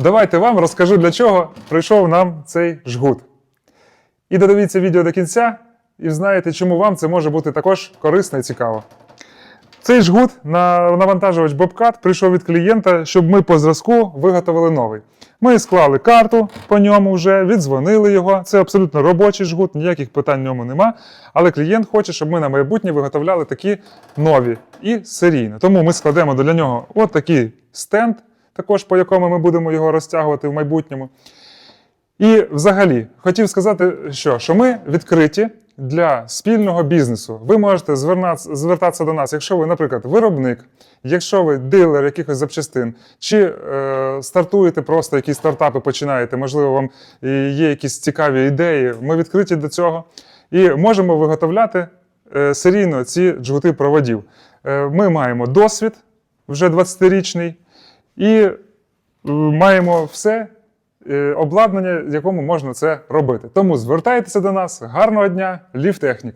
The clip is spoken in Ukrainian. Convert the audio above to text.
Давайте вам розкажу, для чого прийшов нам цей жгут. І додивіться відео до кінця, і знаєте, чому вам це може бути також корисно і цікаво. Цей жгут на навантажувач Bobcat прийшов від клієнта, щоб ми по зразку виготовили новий. Ми склали карту по ньому вже, віддзвонили його. Це абсолютно робочий жгут, ніяких питань в ньому нема. Але клієнт хоче, щоб ми на майбутнє виготовляли такі нові і серійно. Тому ми складемо для нього от такий стенд, також по якому ми будемо його розтягувати в майбутньому. І взагалі хотів сказати, що, що ми відкриті для спільного бізнесу. Ви можете звертатися до нас, якщо ви, наприклад, виробник, якщо ви дилер якихось запчастин, чи е, стартуєте просто якісь стартапи, починаєте, можливо, вам є якісь цікаві ідеї. Ми відкриті до цього і можемо виготовляти е, серійно ці джгути проводів. Е, ми маємо досвід вже 20-річний і е, маємо все е, обладнання, в якому можна це робити. Тому звертайтеся до нас. Гарного дня, ліфтехнік!